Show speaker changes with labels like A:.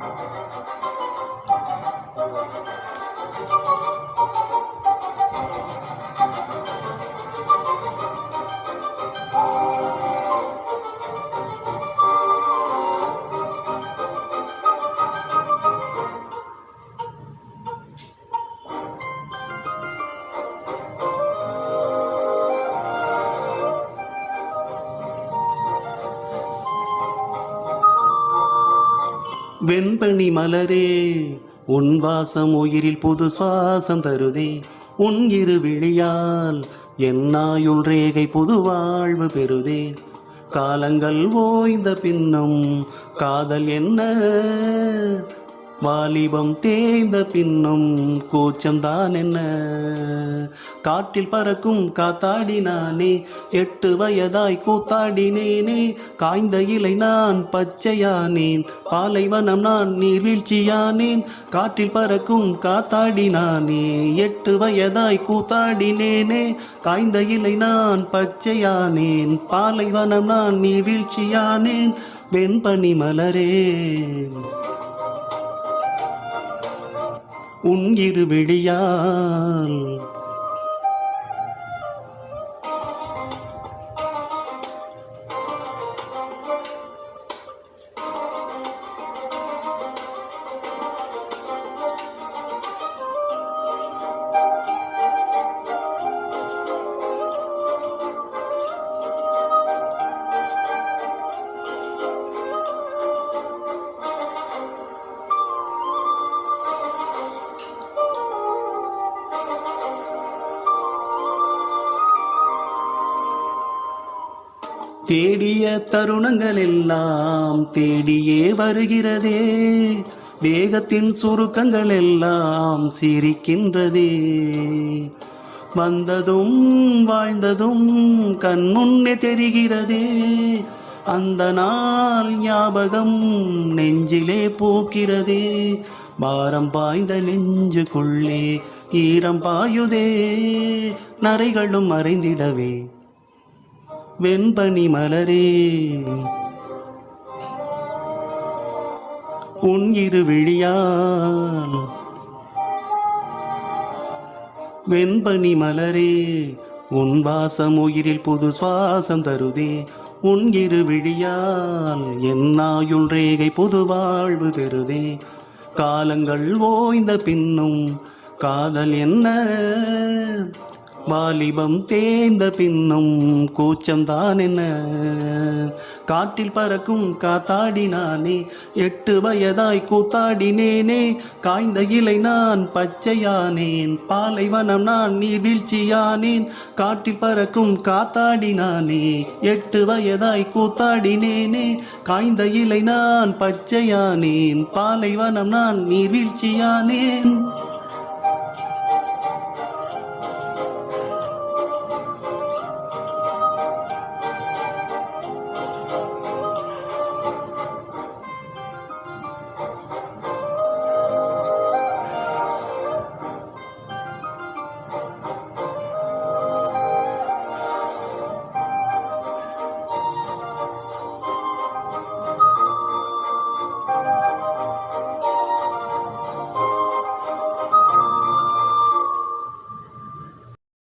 A: Thank you. வெண்பனி மலரே உன் வாசம் உயிரில் புது சுவாசம் தருதே. உன் இரு விழியால் என்னாயுள் ரேகை புது வாழ்வு பெறுதே. காலங்கள் ஓய்ந்த பின்னும் காதல் என்ன? வாலிபம் தேய்ந்த பின்னும் கூச்சம்தான் என்ன? காற்றில் பறக்கும் காத்தாடினானே எட்டு வயதாய் கூத்தாடினேனே காய்ந்த இலை நான் பச்சையானேன் பாலைவனம் நான் நீர்வீழ்ச்சியானேன் காற்றில் பறக்கும் காத்தாடினானே எட்டு வயதாய் கூத்தாடினேனே காய்ந்த இலை நான் பச்சையானேன் பாலைவனம் நான் நீர்வீழ்ச்சியானேன் வெண்பனி மலரே. உன் இரு விழியால் தேடிய தருணங்கள் எல்லாம் தேடியே வருகிறதே. வேகத்தின் சுருக்கங்கள் எல்லாம் சிரிக்கின்றதே. வந்ததும் வாழ்ந்ததும் கண்முன்னே தெரிகிறதே. அந்த நாள் ஞாபகம் நெஞ்சிலே போக்கிறதே. பாரம் பாய்ந்த நெஞ்சுக்குள்ளே ஈரம் பாயுதே. நரைகளும் மறைந்திடவே. வெண்பனி மலரே. உன் இரு விழியால் வெண்பனி மலரே. உன் வாசம் உயிரில் புது சுவாசம் தருதே. உன் இரு விழியால் என்னாயுள் ரேகை புது வாழ்வு பெறுதே. காலங்கள் ஓய்ந்த பின்னும் காதல் என்ன? வாலிபம் தேர்ந்த பின்னும் கூச்சம்தான் என்ன காட்டில் பறக்கும் காத்தாடினானே எட்டு வயதாய் கூத்தாடினேனே காய்ந்த இலை நான் பச்சையானேன் பாலைவனம் நான் நீர்வீழ்ச்சியானேன் காட்டில் பறக்கும் காத்தாடினானே எட்டு வயதாய் கூத்தாடினேனே காய்ந்த இலை நான் பச்சையானேன் பாலைவனம் நான் நீர்வீழ்ச்சியானேன்